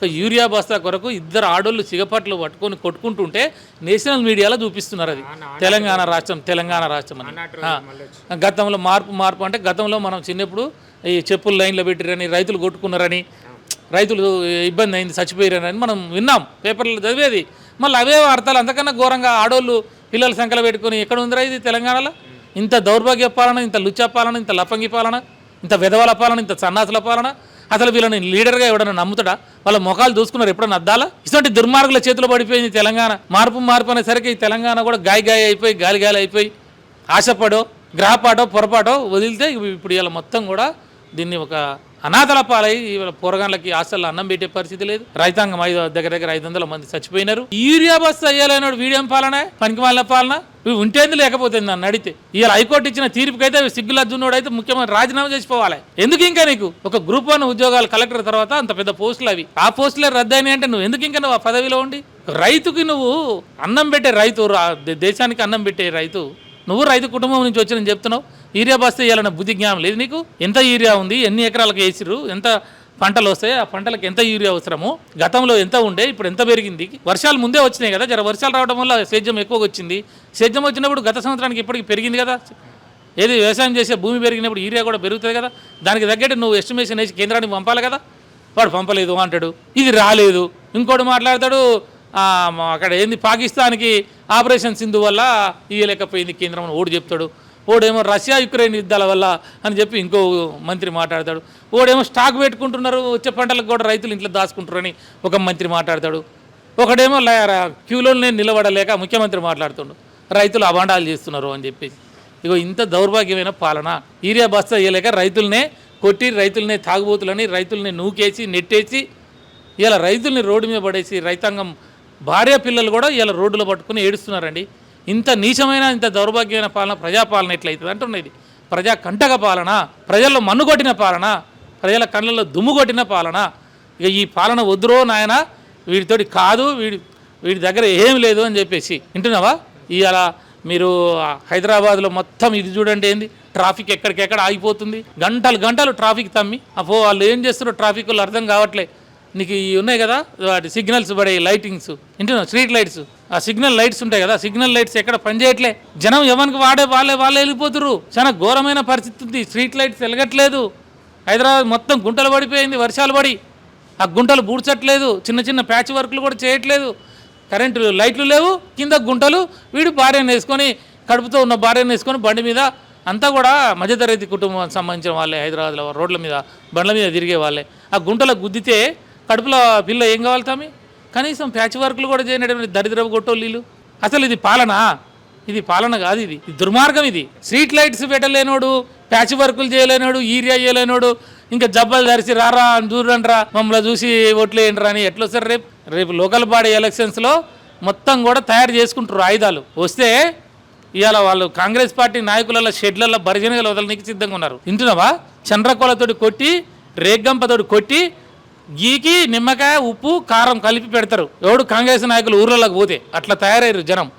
ఒక యూరియా బస్తా కొరకు ఇద్దరు ఆడోళ్ళు సిగపట్లు పట్టుకొని కొట్టుకుంటుంటే నేషనల్ మీడియాలో చూపిస్తున్నారు అది. తెలంగాణ రాష్ట్రం తెలంగాణ రాష్ట్రం అని. గతంలో మార్పు మార్పు అంటే గతంలో మనం చిన్నప్పుడు ఈ చెప్పులు లైన్లో పెట్టిరని రైతులు కొట్టుకున్నారని రైతులు ఇబ్బంది అయింది చచ్చిపోయారని మనం విన్నాం. పేపర్లో చదివేది. మళ్ళీ అవే వార్తలు అంతకన్నా ఘోరంగా ఆడోళ్ళు పిల్లల సంఖ్యలో పెట్టుకొని ఎక్కడ ఉందిరా ఇది తెలంగాణలో? ఇంత దౌర్భాగ్య పాలన ఇంత లుచ్చా పాలన ఇంత లఫంగి పాలన ఇంత విధవల పాలన ఇంత సన్నాసుల పాలన అసలు వీళ్ళని లీడర్గా ఎవడన్నా నమ్ముతాడా? వాళ్ళ ముఖాలు దూసుకున్నారు ఎప్పుడన్నా అద్దాలా? ఇటువంటి దుర్మార్గుల చేతిలో పడిపోయింది తెలంగాణ. మార్పు మార్పు అనేసరికి ఈ తెలంగాణ కూడా గాయ గాయ అయిపోయి గాలి గాలి అయిపోయి ఆశపడో గ్రహపాటో పొరపాటో వదిలితే ఇప్పుడు ఇలా మొత్తం కూడా దీన్ని ఒక అనాథల పాలై ఇవాళ పోరగాళ్ళకి హాస్టల్లో అన్నం పెట్టే పరిస్థితి లేదు. రైతాంగం ఐదు దగ్గర దగ్గర ఐదు వందల మంది చచ్చిపోయినారు. యూరియా బస్ అయ్యాలన్నాడు వీడియం పాలన పనికి వాళ్ళ పాలన. ఇవి ఉంటేంది లేకపోతే నన్ను అడిగితే ఇవాళ హైకోర్టు ఇచ్చిన తీర్పుకైతే సిగ్గులద్దున్నోడు అయితే ముఖ్యమంత్రి రాజీనామా చేసిపోవాలి ఎందుకు ఇంకా నీకు? ఒక గ్రూప్ వన్ ఉద్యోగాలు కలెక్టర్ తర్వాత అంత పెద్ద పోస్టులు అవి. ఆ పోస్టులే రద్దయినాయి అంటే నువ్వు ఎందుకు ఇంకా నువ్వు ఆ పదవిలో ఉండి? రైతుకి నువ్వు అన్నం పెట్టే రైతు దేశానికి అన్నం పెట్టే రైతు నువ్వు రైతు కుటుంబం నుంచి వచ్చిన చెప్తున్నావు యూరియా బస్తే ఇవ్వాలన్న బుద్ధి జ్ఞానం లేదు నీకు? ఎంత యూరియా ఉంది? ఎన్ని ఎకరాలకు వేసిర్రు? ఎంత పంటలు వస్తాయి? ఆ పంటలకు ఎంత యూరియా అవసరము? గతంలో ఎంత ఉండే? ఇప్పుడు ఎంత పెరిగింది? వర్షాలు ముందే వచ్చినాయి కదా జర వర్షాలు రావడం వల్ల సేద్యం ఎక్కువగా వచ్చింది. సేద్యం వచ్చినప్పుడు గత సంవత్సరానికి ఇప్పటికి పెరిగింది కదా. ఏది వ్యవసాయం చేసే భూమి పెరిగినప్పుడు యూరియా కూడా పెరుగుతుంది కదా. దానికి తగ్గట్టు నువ్వు ఎస్టిమేషన్ వేసి కేంద్రానికి పంపాలి కదా. వాడు పంపలేదు అంటాడు. ఇది రాలేదు. ఇంకోటి మాట్లాడతాడు అక్కడ ఏంది? పాకిస్తాన్కి ఆపరేషన్ సింధు వల్ల ఇయ్యలేకపోయింది కేంద్రం అని ఓడు చెప్తాడు. ఓడేమో రష్యా యుక్రెయిన్ యుద్ధాల వల్ల అని చెప్పి ఇంకో మంత్రి మాట్లాడతాడు. ఓడేమో స్టాక్ పెట్టుకుంటున్నారు వచ్చే పంటలకు కూడా రైతులు ఇంట్లో దాచుకుంటారని ఒక మంత్రి మాట్లాడతాడు. ఒకడేమో క్యూలో నేను క్యూలోనే నిలబడలేక ముఖ్యమంత్రి మాట్లాడుతుండు. రైతులు అభాండాలు చేస్తున్నారు అని చెప్పేసి ఇగో ఇంత దౌర్భాగ్యమైన పాలన. ఈరియా బస్తా ఇయ్యలేక రైతులనే కొట్టి రైతులనే తాగుబోతులని రైతుల్ని నూకేసి నెట్టేసి ఇలా రైతుల్ని రోడ్డు మీద పడేసి రైతాంగం భార్య పిల్లలు కూడా ఇలా రోడ్డులో పట్టుకుని ఏడుస్తున్నారండి. ఇంత నీచమైన ఇంత దౌర్భాగ్యమైన పాలన ప్రజాపాలన ఎట్లయితుంది అంటున్నది ప్రజా కంటక పాలన ప్రజల్లో మన్ను కొట్టిన పాలన ప్రజల కళ్ళల్లో దుమ్ము కొట్టిన పాలన. ఇక ఈ పాలన వద్దురో నాయన వీడితోటి కాదు వీడి వీడి దగ్గర ఏం లేదు అని చెప్పేసి వింటున్నావా? ఇవాళ మీరు హైదరాబాద్లో మొత్తం ఇది చూడండి ఏంది? ట్రాఫిక్ ఎక్కడికెక్కడ ఆగిపోతుంది? గంటలు గంటలు ట్రాఫిక్ తమ్మి. అపో వాళ్ళు ఏం చేస్తున్నారు ట్రాఫిక్ వాళ్ళు అర్థం కావట్లే. నీకు ఈ ఉన్నాయి కదా వాటి సిగ్నల్స్ పడే లైటింగ్స్ వింటున్నావు స్ట్రీట్ లైట్స్ ఆ సిగ్నల్ లైట్స్ ఉంటాయి కదా సిగ్నల్ లైట్స్ ఎక్కడ పనిచేయట్లే జనం ఎవరికి వాడే వాళ్ళే వాళ్ళే వెళ్ళిపోతురు చాలా ఘోరమైన పరిస్థితి ఉంది. Street lights వెలగట్లేదు. హైదరాబాద్ మొత్తం గుంటలు పడిపోయింది వర్షాలు పడి. ఆ గుంటలు బూడ్చట్లేదు చిన్న చిన్న ప్యాచ్ వర్క్లు కూడా చేయట్లేదు. కరెంటు లైట్లు లేవు. కింద గుంటలు వీడు భార్యను వేసుకొని కడుపుతో ఉన్న భార్యను వేసుకొని బండి మీద అంతా కూడా మధ్యతరగతి కుటుంబానికి సంబంధించిన వాళ్ళే హైదరాబాద్లో రోడ్ల మీద బండ్ల మీద తిరిగే వాళ్ళే. ఆ గుంటలో గుద్దితే కడుపులో పిల్ల ఏం కావాలి కనీసం ప్యాచ్ వర్క్లు కూడా చేయనటువంటి దరిద్రపు గొట్టోళ్ళు అసలు ఇది పాలన? ఇది పాలన కాదు ఇది. ఇది దుర్మార్గం ఇది. స్ట్రీట్ లైట్స్ పెట్టలేనోడు ప్యాచ్ వర్కులు చేయలేనోడు ఈరియా చేయలేనోడు ఇంకా జబ్బలు ధరిసి రారా అని చూడండి మమ్మల్ని చూసి ఓట్లేయండిరా రా అని ఎట్లా వస్తారు రేపు? రేపు లోకల్ బాడీ ఎలక్షన్స్లో మొత్తం కూడా తయారు చేసుకుంటారు ఆయుధాలు. వస్తే ఇవాళ వాళ్ళు కాంగ్రెస్ పార్టీ నాయకులలో షెడ్లలో బరిజనగలు వదలనికి సిద్ధంగా ఉన్నారు. వింటున్నావా? చంద్రకోలతోటి కొట్టి రేగ్గంపతోటి కొట్టి గీకి నిమ్మకాయ ఉప్పు కారం కలిపి పెడతారు. ఎవడు కాంగ్రెస్ నాయకులు ఊర్లలోకి పోతే అట్లా తయారయ్యారు జనం.